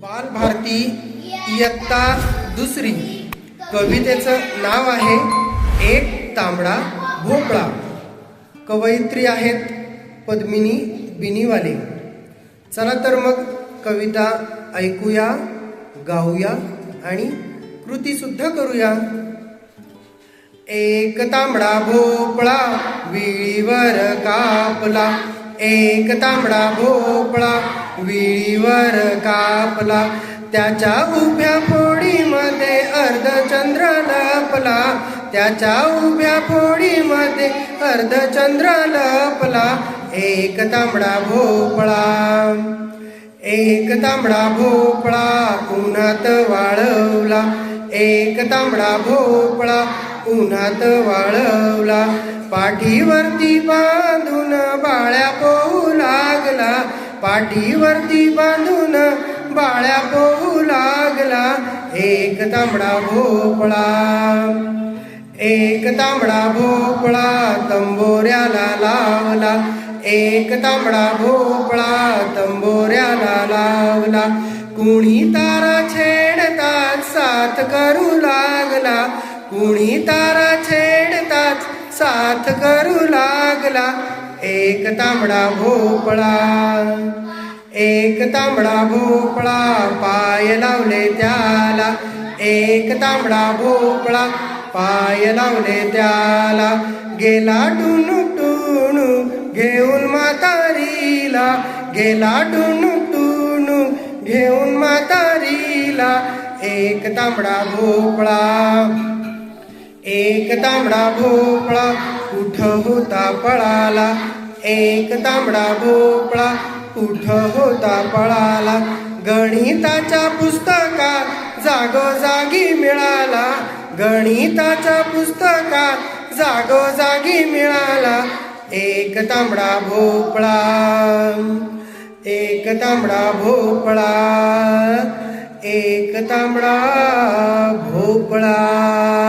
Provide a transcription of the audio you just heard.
बालभारती इयत्ता दुसरी. कवितेचं नाव आहे एक तांबडा भोपळा. कवयित्री आहेत पद्मिनी बिनीवाले. चला तर मग कविता ऐकूया गाऊया आणि कृती सुद्धा करूया. एक तांबडा भोपळा विळीवर कापला. एक तांबडा भोपळा विळीवर कापला. त्याच्या उभ्या फोडीमध्ये अर्धचंद्र लपला. त्याच्या उभ्या फोडीमध्ये अर्धचंद्र लपला. एक तांबडा भोपळा एक तांबडा भोपळा उन्हात वाळवला. एक तांबडा भोपळा उन्हात वाळवला. पाठीवरती बांधून बाळ्या पोहू लागला. पाठीवरती बांधून बाळ्या पोहू लागला. एक तांबडा भोपळा एक तांबडा भोपळा तंबोऱ्याला लावला. एक तांबडा भोपळा तंबोऱ्याला लावला. कुणी तारा छेडतात साथ करू लागला. कुणी तारा छेड साथ करू लागला. एक तांबडा भोपळा. एक तांबडा भोपळा पाय लावले त्याला. एक तांबडा भोपळा पाय लावले त्याला. गेला टुनू टुणू घेऊन म्हातारीला. गेला टुनू टुणू घेऊन म्हातारीला. एक तांबडा भोपळा. एक तांबडा भोपळा कुठ होता पळाला? एक तांबडा भोपळा कुठ होता पळाला? गणिताच्या पुस्तकात जागोजागी मिळाला. गणिताच्या पुस्तकात जागोजागी मिळाला. एक तांबडा भोपळा एक तांबडा भोपळा एक तांबडा भोपळा.